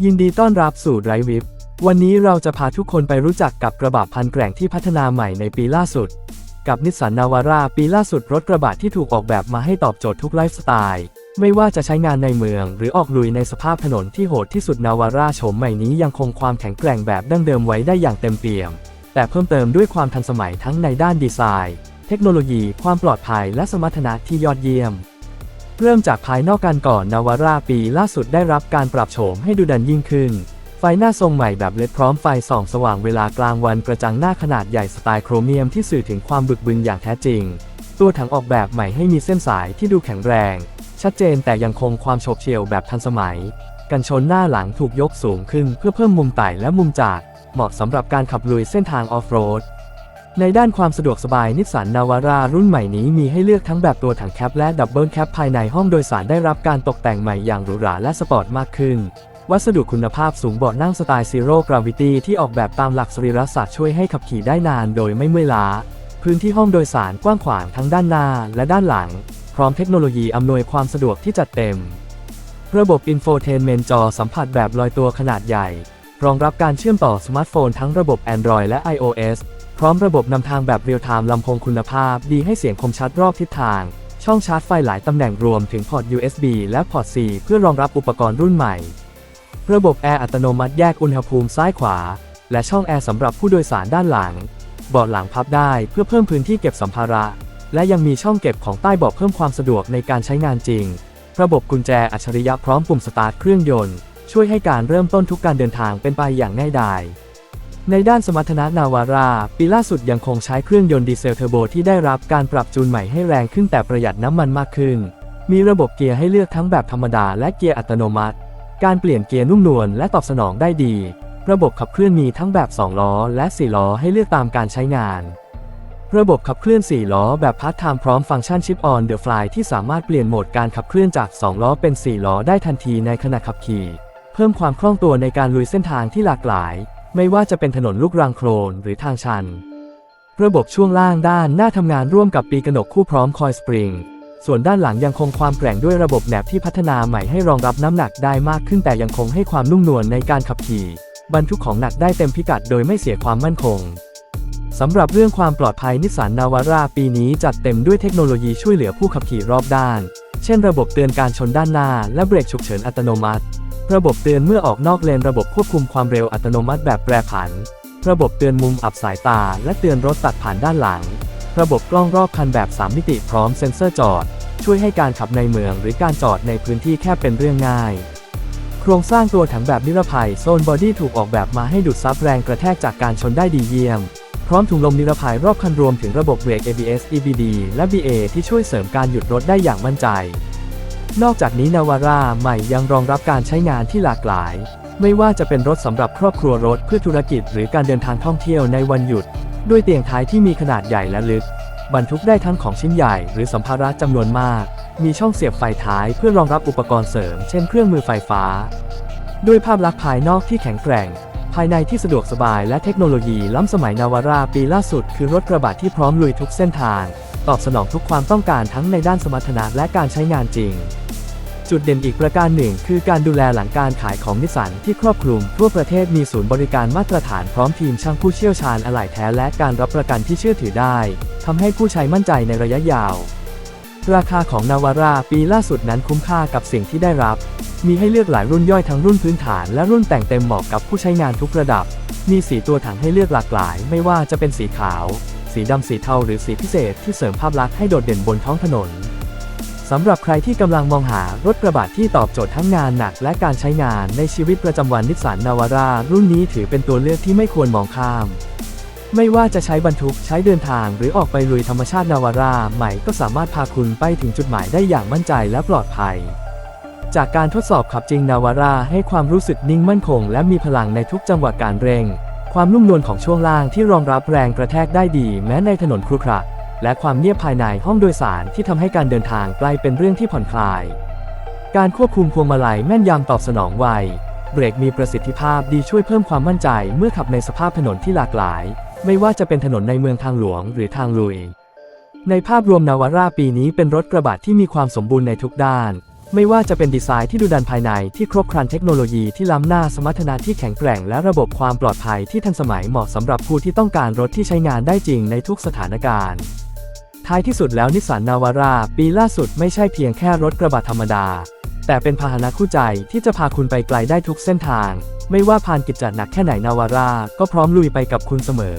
ยินดีต้อนรับสู่ไรวิบวันนี้เราจะพาทุกคนไปรู้จักกับกระบะพันแกร่งที่พัฒนาใหม่ในปีล่าสุด กับนิสสันนาวาร่าปีล่าสุดรถกระบะที่ถูกออกแบบมาให้ตอบโจทย์ทุกไลฟ์สไตล์ ไม่ว่าจะใช้งานในเมือง หรือออกลุยในสภาพถนนที่โหดที่สุดนาวาร่าโฉมใหม่นี้ยังคงความแข็งแกร่งแบบดั้งเดิมไว้ได้อย่างเต็มเปี่ยม แต่เพิ่มเติมด้วยความทันสมัยทั้งในด้านดีไซน์ เทคโนโลยี ความปลอดภัยและสมรรถนะที่ยอดเยี่ยม เริ่มจากภายนอกกันก่อนนาวาร่าปีล่าสุดได้รับการปรับโฉมให้ดูดันยิ่งขึ้น ไฟหน้าทรงใหม่แบบเลดพร้อมไฟส่องสว่างเวลากลางวันกระจังหน้าขนาดใหญ่สไตล์โครเมียมที่สื่อถึงความบึกบึนอย่างแท้จริง ตัวถังออกแบบใหม่ให้มีเส้นสายที่ดูแข็งแรง ชัดเจนแต่ยังคงความโฉบเฉี่ยวแบบทันสมัย กันชนหน้าหลังถูกยกสูงขึ้นเพื่อเพิ่มมุมไต่และมุมจาก เหมาะสำหรับการขับลุยเส้นทางออฟโรด ในด้านความสะดวกสบายนิสสันนาวารารุ่นใหม่นี้มีให้เลือกทั้งแบบตัวถังแคปและดับเบิลแคปภายในห้องโดยสารได้รับการตกแต่งใหม่อย่างหรูหราและสปอร์ตมากขึ้น วัสดุคุณภาพสูงเบาะนั่งสไตล์ซีโร่กราวิตี้ที่ออกแบบตามหลักสรีรศาสตร์ช่วยให้ขับขี่ได้นานโดยไม่เมื่อยล้า พื้นที่ห้องโดยสารกว้างขวางทั้งด้านหน้าและด้านหลัง พร้อมเทคโนโลยีอำนวยความสะดวกที่จัดเต็ม ระบบอินโฟเทนเมนต์จอสัมผัสแบบลอยตัวขนาดใหญ่ รองรับการเชื่อมต่อสมาร์ทโฟนทั้งระบบ Android และ iOS ร้อมระบบนำทางแบบเรียลไทม์ลำโพงคุณภาพดีให้เสียงคมชัดรอบทิศทาง ช่องชาร์จไฟหลายตำแหน่งรวมถึงพอร์ต USB และพอร์ต C เพื่อรองรับอุปกรณ์รุ่นใหม่ ระบบแอร์อัตโนมัติแยกอุณหภูมิซ้ายขวา และช่องแอร์สำหรับผู้โดยสารด้านหลัง เบาะหลังพับได้เพื่อเพิ่มพื้นที่เก็บสัมภาระ และยังมีช่องเก็บของใต้เบาะเพิ่มความสะดวกในการใช้งานจริง ระบบกุญแจอัจฉริยะพร้อมปุ่มสตาร์ทเครื่องยนต์ ช่วยให้การเริ่มต้นทุกการเดินทางเป็นไปอย่างง่ายดาย ในด้านสมรรถนะนาวาร่าปีล่าสุดยังคงใช้เครื่องยนต์ดีเซลเทอร์โบที่ได้รับการปรับจูนใหม่ให้แรงขึ้นแต่ประหยัดน้ำมันมากขึ้น มีระบบเกียร์ให้เลือกทั้งแบบธรรมดาและเกียร์อัตโนมัติ การเปลี่ยนเกียร์นุ่มนวลและตอบสนองได้ดี ระบบขับเคลื่อนมีทั้งแบบ 2 ล้อ และ 4 ล้อให้เลือกตามการใช้งาน ระบบขับเคลื่อน 4 ล้อ แบบพาร์ทไทม์พร้อมฟังก์ชันชิปออนเดอะฟลายที่สามารถเปลี่ยนโหมดการขับเคลื่อนจาก 2 ล้อเป็น 4 ล้อได้ทันทีในขณะขับขี่ เพิ่มความคล่องตัวในการลุยเส้นทางที่หลากหลาย ไม่ว่าจะเป็นถนนลูกรังโคลนหรือทางชัน ระบบช่วงล่างด้านหน้าทำงานร่วมกับปีกระหนกคู่พร้อมคอยสปริง ส่วนด้านหลังยังคงความแกร่งด้วยระบบแหนบที่พัฒนาใหม่ให้รองรับน้ำหนักได้มากขึ้นแต่ยังคงให้ความนุ่มนวลในการขับขี่บรรทุกของหนักได้เต็มพิกัดโดยไม่เสียความมั่นคงสำหรับเรื่องความปลอดภัยนิสสันนาวาร่าปีนี้จัดเต็มด้วยเทคโนโลยีช่วยเหลือผู้ขับขี่รอบด้าน เช่นระบบเตือนการชนด้านหน้าและเบรกฉุกเฉินอัตโนมัติ ระบบเตือนเมื่อออกนอกเลนระบบควบคุมความเร็วอัตโนมัติแบบแปรผัน ระบบเตือนมุมอับสายตา และเตือนรถตัดผ่านด้านหลัง ระบบกล้องรอบคันแบบ 3 มิติพร้อมเซ็นเซอร์จอด ช่วยให้การขับในเมืองหรือการจอดในพื้นที่แคบเป็นเรื่องง่าย โครงสร้างตัวถังแบบนิรภัยโซนบอดี้ถูกออกแบบมาให้ดูดซับแรงกระแทกจากการชนได้ดีเยี่ยม พร้อมถุงลมนิรภัยรอบคันรวมถึงระบบเบรก ABS EBD และ BA ที่ช่วยเสริมการหยุดรถได้อย่างมั่นใจ นอกจากนี้นาวาร่าใหม่ยังรองรับการใช้งานที่หลากหลาย ไม่ว่าจะเป็นรถสำหรับครอบครัวรถเพื่อธุรกิจ หรือการเดินทางท่องเที่ยวในวันหยุด ด้วยเตียงท้ายที่มีขนาดใหญ่และลึก บรรทุกได้ทั้งของชิ้นใหญ่หรือสัมภาระจำนวนมาก มีช่องเสียบไฟท้ายเพื่อรองรับอุปกรณ์เสริม เช่นเครื่องมือไฟฟ้า ด้วยภาพลักษณ์ภายนอกที่แข็งแกร่ง ภายในที่สะดวกสบายและเทคโนโลยีล้ำสมัยนาวาร่าปีล่าสุด คือรถกระบะที่พร้อมลุยทุกเส้นทาง ตอบสนองทุกความต้องการทั้งในด้านสมรรถนะและการใช้งานจริง จุดเด่นอีกประการหนึ่ง คือการดูแลหลังการขายของนิสสันที่ครอบคลุม ทั่วประเทศมีศูนย์บริการมาตรฐานพร้อมทีมช่างผู้เชี่ยวชาญอะไหล่แท้และการรับประกันที่เชื่อถือได้ทำให้ผู้ใช้มั่นใจในระยะยาว ราคาของนาวาร่าปีล่าสุดนั้นคุ้มค่ากับสิ่งที่ได้รับ มีให้เลือกหลายรุ่นย่อยทั้งรุ่นพื้นฐานและรุ่นแต่งเต็มเหมาะกับผู้ใช้งานทุกระดับ มีสีตัวถังให้เลือกหลากหลาย ไม่ว่าจะเป็นสีขาว สีดำสีเทาหรือสีพิเศษที่เสริมภาพลักษณ์ให้โดดเด่นบนท้องถนน สำหรับใครที่กำลังมองหารถกระบะที่ตอบโจทย์ทั้งงานหนักและการใช้งานในชีวิตประจำวันนิสสันนาวาร่ารุ่นนี้ถือเป็นตัวเลือกที่ไม่ควรมองข้าม ไม่ว่าจะใช้บรรทุกใช้เดินทางหรือออกไปลุยธรรมชาตินาวาร่าใหม่ก็สามารถพาคุณไปถึงจุดหมายได้อย่างมั่นใจและปลอดภัย จากการทดสอบขับจริงนาวาร่าให้ความรู้สึกนิ่งมั่นคง และมีพลังในทุกจังหวะการเร่ง ความนุ่มนวลของช่วงล่างที่รองรับแรงกระแทกได้ดี แม้ในถนนครุขระ และความเงียบภายในห้องโดยสารที่ทำให้การเดินทางกลายเป็นเรื่องที่ผ่อนคลาย การควบคุมพวงมาลัยแม่นยำตอบสนองไว เบรกมีประสิทธิภาพดีช่วยเพิ่มความมั่นใจเมื่อขับในสภาพถนนที่หลากหลาย ไม่ว่าจะเป็นถนนในเมืองทางหลวงหรือทางลุย ในภาพรวมนาวาร่าปีนี้เป็นรถกระบะที่มีความสมบูรณ์ในทุกด้าน ไม่ว่าจะเป็นดีไซน์ที่ดูดันภายในที่ครบครันเทคโนโลยีที่ล้ำหน้าสมรรถนะที่แข็งแกร่งและระบบความปลอดภัยที่ทันสมัยเหมาะสำหรับผู้ที่ต้องการรถที่ใช้งานได้จริงในทุกสถานการณ์ ท้ายที่สุดแล้วนิสสันนาวาร่าปีล่าสุดไม่ใช่เพียงแค่รถกระบะธรรมดา แต่เป็นพาหนะคู่ใจที่จะพาคุณไปไกลได้ทุกเส้นทาง ไม่ว่าผ่านกิจจัดหนักแค่ไหนนาวาร่าก็พร้อมลุยไปกับคุณเสมอ